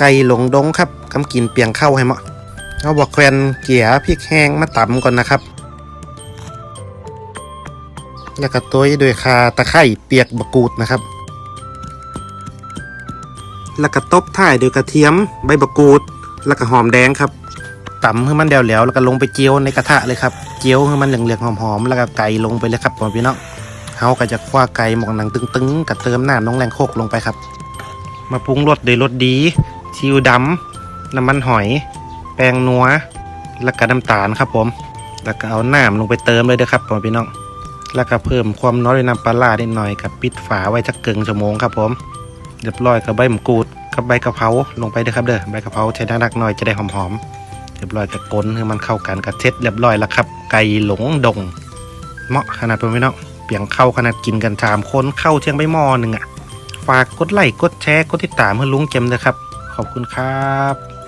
ไก่หลงดงครับกำกินเปียงเข้าให้เหมาะเอาบอกแควนเกียพริกแห้งมาตำก่อนนะครับ แล้วก็ตัวด้วยคาตะไคร่เปียกบะกูดนะครับ แล้วก็ตบท้ายด้วยกระเทียมใบบะกูด แล้วก็หอมแดงครับตำให้มันเดวแล้วแล้วก็ลงไปเจียวในกระทะเลยครับ เจียวให้มันเหลืองๆหอมๆ แล้วก็ไก่ลงไปเลยครับพ่อพี่น้องเฮาก็จะคว้าไก่หมองหนังตึงๆกับเติมน้ำน้องแรงโคกลงไปครับ มาปรุงรสด้วยรสดี ซีอิ๊วดำน้ำมันหอย แป้งนัว แล้วก็น้ำตาลครับผม แล้วก็เอาน้ำลงไปเติมเลยเด้อครับพ่อพี่น้อง แล้วก็เพิ่มความน้อยด้วยน้ำปลาร้านิดหน่อยกับปิดฝาไว้สักเกิงชั่วโมงครับผม เรียบร้อยกับใบมะกรูดกับใบกะเพราลงไปเด้อครับเด้อ ใบกะเพราใช้น้ำหนักหน่อยจะได้หอมๆ เรียบร้อยกับกลนให้มันเข้ากันกับเช็ดเรียบร้อยแล้วครับ ไก่หลงดง เหมาะขนาดเป็นพี่น้องเปียงเข้าขนาดกินกันสามคนเข้าเชียงใบหม้อหนึ่งอะฝากกดไลค์กดแชร์กดติดตามเพื่อลุงเจมเลยครับ ขอบคุณครับ